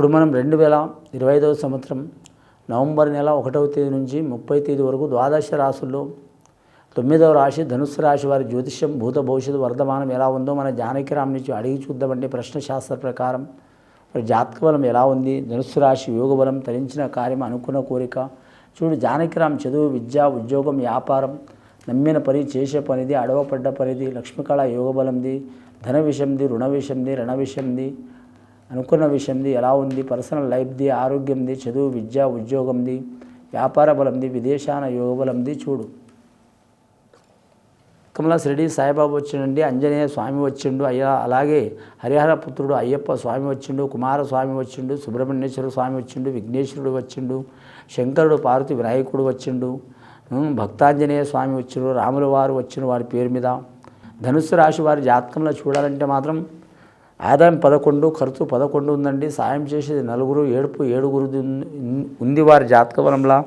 ఇప్పుడు మనం రెండు వేల ఇరవై ఐదవ సంవత్సరం నవంబర్ నెల ఒకటవ తేదీ నుంచి ముప్పై తేదీ వరకు ద్వాదశ రాశుల్లో తొమ్మిదవ రాశి ధనుస్సు రాశి వారి జ్యోతిష్యం భూత భవిష్యత్తు వర్ధమానం ఎలా ఉందో మన జానకిరామ్ నుంచి అడిగి చూద్దామంటే ప్రశ్న శాస్త్ర ప్రకారం మరి జాతక బలం ఎలా ఉంది? ధనుస్సు రాశి యోగ బలం తరించిన కార్యం అనుకున్న కోరిక. చూడు జానకిరామ్ చదువు విద్య ఉద్యోగం వ్యాపారం నమ్మిన పని చేసే పనిది అడవపడ్డ పనిది లక్ష్మీకళ యోగ బలంది ధన విషయంది రుణ విషయంది రణ విషయంది అనుకున్న విషయంది ఎలా ఉంది? పర్సనల్ లైఫ్ది ఆరోగ్యంది చదువు విద్య ఉద్యోగంది వ్యాపార బలంది విదేశాన యోగ బలంది చూడు. కమలా శిరిడి సాయిబాబు వచ్చిండండి ఆంజనేయ స్వామి వచ్చిండు అయ్యా అలాగే హరిహర పుత్రుడు అయ్యప్ప స్వామి వచ్చిండు కుమార స్వామి వచ్చిండు సుబ్రహ్మణ్యేశ్వర స్వామి వచ్చిండు విఘ్నేశ్వరుడు వచ్చిండు శంకరుడు పార్వతి వినాయకుడు వచ్చిండు భక్తాంజనేయ స్వామి వచ్చిండు రాముల వారు వచ్చిండు వారి పేరు మీద. ధనుస్సు రాశి వారి జాతకంలో చూడాలంటే మాత్రం ఆదాయం పదకొండు ఖర్చు పదకొండు ఉందండి. సాయం చేసేది నలుగురు ఏడుపు ఏడుగురు ఉంది వారి జాతక బలంలా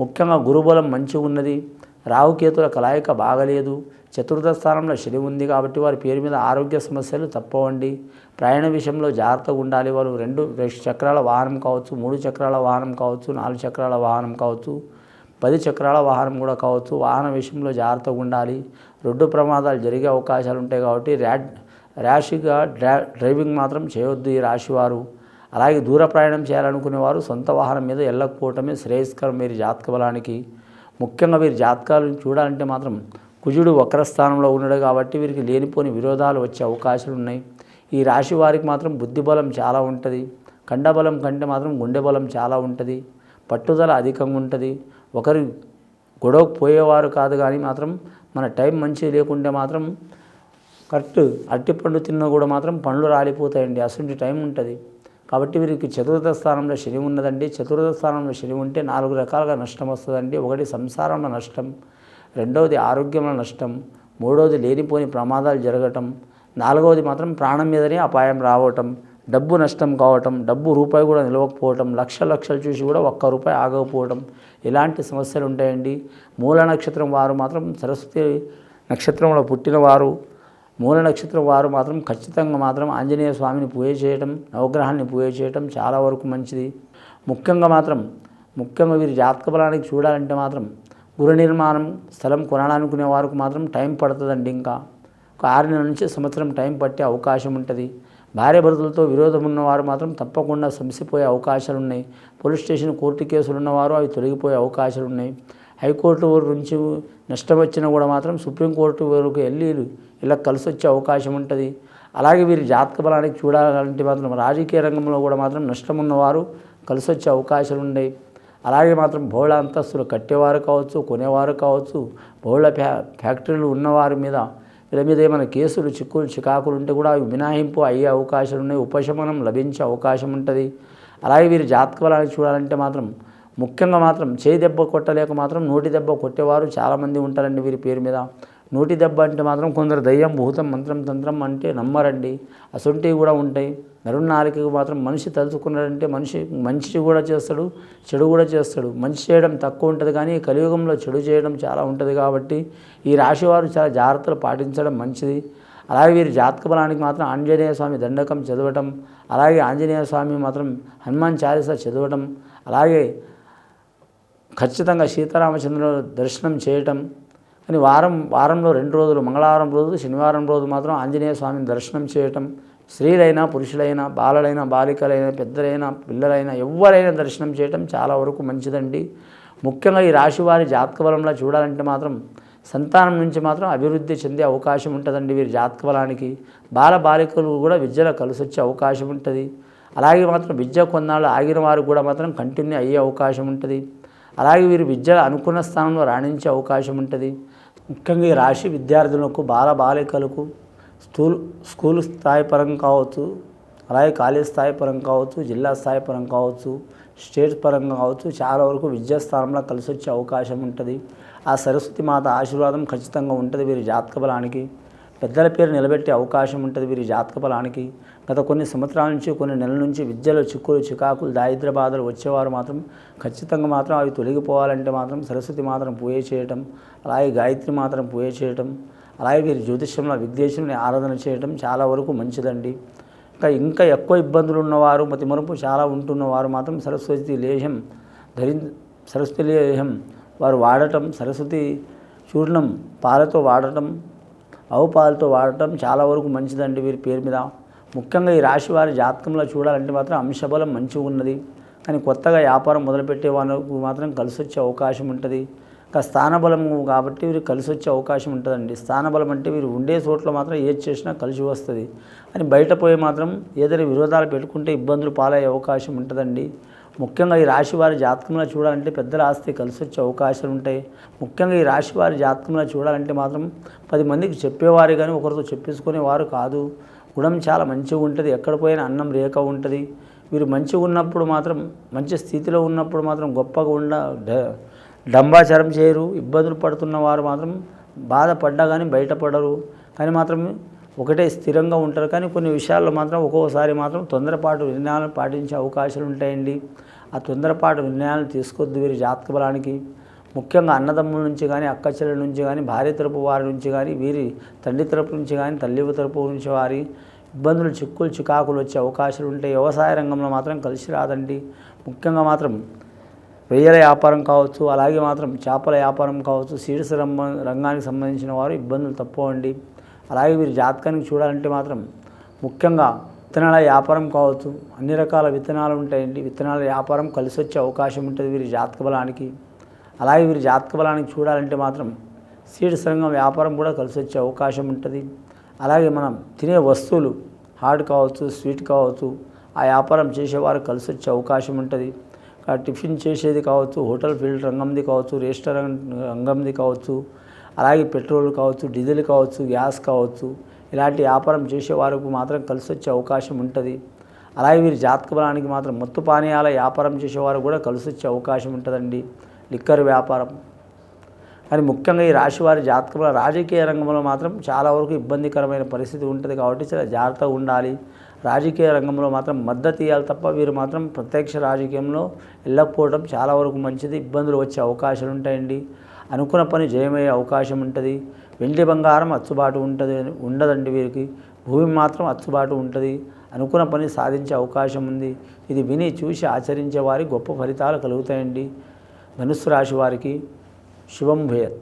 ముఖ్యంగా గురుబలం మంచిగా ఉన్నది. రావుకేతుల కలాయిక బాగలేదు. చతుర్థ స్థానంలో శని ఉంది కాబట్టి వారి పేరు మీద ఆరోగ్య సమస్యలు తప్పవండి. ప్రయాణ విషయంలో జాగ్రత్తగా ఉండాలి వారు. రెండు చక్రాల వాహనం కావచ్చు మూడు చక్రాల వాహనం కావచ్చు నాలుగు చక్రాల వాహనం కావచ్చు పది చక్రాల వాహనం కూడా కావచ్చు. వాహన విషయంలో జాగ్రత్తగా ఉండాలి. రోడ్డు ప్రమాదాలు జరిగే అవకాశాలు ఉంటాయి కాబట్టి ర్యాడ్ ర్యాష్గా డ్రా డ్రైవింగ్ మాత్రం చేయొద్దు ఈ రాశివారు. అలాగే దూర ప్రయాణం చేయాలనుకునేవారు సొంత వాహనం మీద వెళ్ళకపోవటమే శ్రేయస్కరం వీరి జాతక బలానికి. ముఖ్యంగా వీరి జాతకాలను చూడాలంటే మాత్రం కుజుడు వక్రస్థానంలో ఉన్నాడు కాబట్టి వీరికి లేనిపోని విరోధాలు వచ్చే అవకాశాలు ఉన్నాయి. ఈ రాశి వారికి మాత్రం బుద్ధిబలం చాలా ఉంటుంది. కండబలం కంటే మాత్రం గుండె బలం చాలా ఉంటుంది. పట్టుదల అధికంగా ఉంటుంది. ఒకరు గొడవకు పోయేవారు కాదు కానీ మాత్రం మన టైం మంచి లేకుంటే మాత్రం కరెక్ట్ అరటిపండు తిన్నా కూడా మాత్రం పండ్లు రాలిపోతాయండి. అసలు టైం ఉంటుంది. కాబట్టి వీరికి చతుర్థ స్థానంలో శని ఉన్నదండి. చతుర్థ స్థానంలో శని ఉంటే నాలుగు రకాలుగా నష్టం వస్తుందండి. ఒకటి సంసారంలో నష్టం రెండవది ఆరోగ్యంలో నష్టం మూడవది లేనిపోని ప్రమాదాలు జరగటం నాలుగవది మాత్రం ప్రాణం మీదనే అపాయం రావటం డబ్బు నష్టం కావటం డబ్బు రూపాయి కూడా నిలవకపోవటం లక్ష లక్షలు చూసి కూడా ఒక్క రూపాయి ఆగకపోవటం ఇలాంటి సమస్యలు ఉంటాయండి. మూల నక్షత్రం వారు మాత్రం సరస్వతి నక్షత్రంలో పుట్టిన వారు మూల నక్షత్రం వారు మాత్రం ఖచ్చితంగా మాత్రం ఆంజనేయ స్వామిని పూజ చేయటం నవగ్రహాన్ని పూజ చేయటం చాలా వరకు మంచిది. ముఖ్యంగా మాత్రం ముఖ్యంగా వీరి జాతక బలానికి చూడాలంటే మాత్రం గృహ నిర్మాణం స్థలం కొనాలనుకునే వారికి మాత్రం టైం పడుతుందండి ఇంకా. ఒక ఆరు నెలల నుంచి సంవత్సరం టైం పట్టే అవకాశం ఉంటుంది. భార్య భర్తలతో విరోధం ఉన్నవారు మాత్రం తప్పకుండా సమసిపోయే అవకాశాలు ఉన్నాయి పోలీస్ స్టేషన్ కోర్టు కేసులు ఉన్నవారు అవి తొలగిపోయే అవకాశాలు ఉన్నాయి హైకోర్టు వారి నుంచి నష్టం వచ్చినా కూడా మాత్రం సుప్రీంకోర్టు వరకు వెళ్ళి ఇలా కలిసి వచ్చే అవకాశం ఉంటుంది. అలాగే వీరి జాతక బలానికి చూడాలంటే మాత్రం రాజకీయ రంగంలో కూడా మాత్రం నష్టం ఉన్నవారు కలిసి వచ్చే అవకాశాలు ఉన్నాయి. అలాగే మాత్రం బహుళ అంతస్తులు కట్టేవారు కావచ్చు కొనేవారు కావచ్చు బహుళ ఫ్యా ఫ్యాక్టరీలు ఉన్నవారి మీద వీళ్ళ మీద ఏమైనా కేసులు చిక్కులు చికాకులు ఉంటే కూడా అవి మినహాయింపు అయ్యే అవకాశాలు ఉన్నాయి. ఉపశమనం లభించే అవకాశం ఉంటుంది. అలాగే వీరి జాతక బలాన్ని చూడాలంటే మాత్రం ముఖ్యంగా మాత్రం చేయి దెబ్బ కొట్టలేక మాత్రం నోటి దెబ్బ కొట్టేవారు చాలామంది ఉంటారండి వీరి పేరు మీద. నోటి దెబ్బ అంటే మాత్రం కొందరు దయ్యం భూతం మంత్రం తంత్రం అంటే నమ్మరండి. అసొంటివి కూడా ఉంటాయి. నరునాలికకు మాత్రం మనిషి తలుచుకున్నాడంటే మనిషి మంచి కూడా చేస్తాడు చెడు కూడా చేస్తాడు. మంచి చేయడం తక్కువ ఉంటుంది కానీ కలియుగంలో చెడు చేయడం చాలా ఉంటుంది కాబట్టి ఈ రాశి వారు చాలా జాగ్రత్తలు పాటించడం మంచిది. అలాగే వీరి జాతక బలానికి మాత్రం ఆంజనేయ స్వామి దండకం చదవటం అలాగే ఆంజనేయ స్వామి మాత్రం హనుమాన్ చాలీస చదవటం అలాగే ఖచ్చితంగా సీతారామచంద్రుడు దర్శనం చేయటం. కానీ వారం వారంలో రెండు రోజులు మంగళవారం రోజు శనివారం రోజు మాత్రం ఆంజనేయ స్వామిని దర్శనం చేయటం. స్త్రీలైనా పురుషులైనా బాలలైనా బాలికలైనా పెద్దలైనా పిల్లలైనా ఎవరైనా దర్శనం చేయటం చాలా వరకు మంచిదండి. ముఖ్యంగా ఈ రాశి వారి జాతక బలంలో చూడాలంటే మాత్రం సంతానం నుంచి మాత్రం అభివృద్ధి చెందే అవకాశం ఉంటుందండి వీరి జాతక బలానికి బాల బాలికలు కూడా విద్యలో కలిసి వచ్చే అవకాశం ఉంటుంది. అలాగే మాత్రం విద్య కొన్నాళ్ళు ఆగిన వారు కూడా మాత్రం కంటిన్యూ అయ్యే అవకాశం ఉంటుంది. అలాగే వీరు విద్య అనుకున్న స్థానంలో రాణించే అవకాశం ఉంటుంది. ముఖ్యంగా ఈ రాశి విద్యార్థులకు బాల బాలికలకు స్కూల్ స్కూల్ స్థాయి పరంగా కావచ్చు అలాగే కాలేజ్ స్థాయి పరంగా కావచ్చు జిల్లా స్థాయి పరంగా కావచ్చు స్టేట్ పరంగా కావచ్చు చాలా వరకు విద్యా స్థానంలో కలిసి వచ్చే అవకాశం ఉంటుంది. ఆ సరస్వతి మాత ఆశీర్వాదం ఖచ్చితంగా ఉంటుంది వీరి జాతక బలానికి. పెద్దల పేరు నిలబెట్టే అవకాశం ఉంటుంది వీరి జాతక బలానికి గత కొన్ని సంవత్సరాల నుంచి కొన్ని నెలల నుంచి విద్యలో చిక్కులు చికాకులు దారిద్ర బాధలు వచ్చేవారు మాత్రం ఖచ్చితంగా మాత్రం అవి తొలగిపోవాలంటే మాత్రం సరస్వతి మాత్రం పూజ చేయటం అలాగే గాయత్రి మాత్రం పూజ చేయటం అలాగే వీరి జ్యోతిష్యంలో విద్యేశ్వరుని ఆరాధన చేయటం చాలా వరకు మంచిదండి. ఇంకా ఇంకా ఎక్కువ ఇబ్బందులు ఉన్నవారు మతి మరుపు చాలా ఉంటున్నవారు మాత్రం సరస్వతి లేహం ధరి సరస్వతి లేహం వారు వాడటం సరస్వతి చూర్ణం పాలతో వాడటం ఆవు పాలతో వాడటం చాలా వరకు మంచిదండి వీరి పేరు మీద. ముఖ్యంగా ఈ రాశి వారి జాతకంలో చూడాలంటే మాత్రం అంశబలం మంచిగా ఉన్నది. కానీ కొత్తగా వ్యాపారం మొదలుపెట్టే వాళ్ళకు మాత్రం కలిసి వచ్చే అవకాశం ఉంటుంది. ఇంకా స్థానబలం కాబట్టి వీరు కలిసి వచ్చే అవకాశం ఉంటుందండి. స్థానబలం అంటే వీరు ఉండే చోట్ల మాత్రం ఏది చేసినా కలిసి వస్తుంది. అని బయట పోయి మాత్రం ఏదైనా విరోధాలు పెట్టుకుంటే ఇబ్బందులు పాలయ్యే అవకాశం ఉంటుందండి. ముఖ్యంగా ఈ రాశి వారి జాతకంలో చూడాలంటే పెద్దల ఆస్తి కలిసి వచ్చే అవకాశాలు ఉంటాయి. ముఖ్యంగా ఈ రాశి వారి జాతకంలో చూడాలంటే మాత్రం పది మందికి చెప్పేవారు కానీ ఒకరితో చెప్పించుకునేవారు కాదు. గుణం చాలా మంచిగా ఉంటుంది. ఎక్కడ పోయినా అన్నం రేఖ ఉంటుంది. వీరు మంచిగా ఉన్నప్పుడు మాత్రం మంచి స్థితిలో ఉన్నప్పుడు మాత్రం గొప్పగా ఉండ డ- డంబాచారం చేయరు. ఇబ్బందులు పడుతున్న వారు మాత్రం బాధపడ్డా కానీ బయటపడరు. కానీ మాత్రం ఒకటే స్థిరంగా ఉంటారు. కానీ కొన్ని విషయాల్లో మాత్రం ఒక్కోసారి మాత్రం తొందరపాటు నిర్ణయాలను పాటించే అవకాశాలు ఉంటాయండి. ఆ తొందరపాటు నిర్ణయాలను తీసుకోవద్దు వీరి జాతక బలానికి. ముఖ్యంగా అన్నదమ్ముల నుంచి కానీ అక్క చెల్లెల నుంచి కానీ భార్య తరపు వారి నుంచి కానీ వీరి తండ్రి తరపు నుంచి కానీ తల్లి తరపు నుంచి వారి ఇబ్బందులు చిక్కులు చికాకులు వచ్చే అవకాశాలు ఉంటాయి వ్యవసాయ రంగంలో మాత్రం కలిసి రాదండి. ముఖ్యంగా మాత్రం రొయ్యల వ్యాపారం కావచ్చు అలాగే మాత్రం చేపల వ్యాపారం కావచ్చు సీడ్స్ రంగ రంగానికి సంబంధించిన వారు ఇబ్బందులు తప్పవండి. అలాగే వీరి జాతకానికి చూడాలంటే మాత్రం ముఖ్యంగా విత్తనాల వ్యాపారం కావచ్చు అన్ని రకాల విత్తనాలు ఉంటాయండి. విత్తనాల వ్యాపారం కలిసి వచ్చే అవకాశం ఉంటుంది వీరి జాతక బలానికి. అలాగే వీరి జాతక బలానికి చూడాలంటే మాత్రం సీడ్ రంగం వ్యాపారం కూడా కలిసి వచ్చే అవకాశం ఉంటుంది. అలాగే మనం తినే వస్తువులు హార్డ్ కావచ్చు స్వీట్ కావచ్చు ఆ వ్యాపారం చేసేవారు కలిసి వచ్చే అవకాశం ఉంటుంది. టిఫిన్ చేసేది కావచ్చు హోటల్ ఫీల్డ్ రంగంది కావచ్చు రెస్టారెంట్ రంగంది కావచ్చు అలాగే పెట్రోల్ కావచ్చు డీజిల్ కావచ్చు గ్యాస్ కావచ్చు ఇలాంటి వ్యాపారం చేసే వారికి మాత్రం కలిసి వచ్చే అవకాశం ఉంటుంది. అలాగే వీరి జాతక బలానికి మాత్రం మత్తు పానీయాల వ్యాపారం చేసేవారు కూడా కలిసి వచ్చే అవకాశం ఉంటుందండి. లిక్కర్ వ్యాపారం. కానీ ముఖ్యంగా ఈ రాశివారి జాతకంలో రాజకీయ రంగంలో మాత్రం చాలా వరకు ఇబ్బందికరమైన పరిస్థితి ఉంటుంది కాబట్టి చాలా జాగ్రత్తగా ఉండాలి. రాజకీయ రంగంలో మాత్రం మద్దతు ఇవ్వాలి తప్ప వీరు మాత్రం ప్రత్యక్ష రాజకీయంలో వెళ్ళకపోవడం చాలా వరకు మంచిది ఇబ్బందులు వచ్చే అవకాశాలు ఉంటాయండి. అనుకున్న పని జయమయ్యే అవకాశం ఉంటుంది. వెండి బంగారం అచ్చుబాటు ఉంటుంది ఉండదండి వీరికి. భూమి మాత్రం అచ్చుబాటు ఉంటుంది. అనుకున్న పని సాధించే అవకాశం ఉంది. ఇది విని చూసి ఆచరించే వారి గొప్ప ఫలితాలు కలుగుతాయండి. ధనుస్సు రాశి వారికి శుభం భూయత్.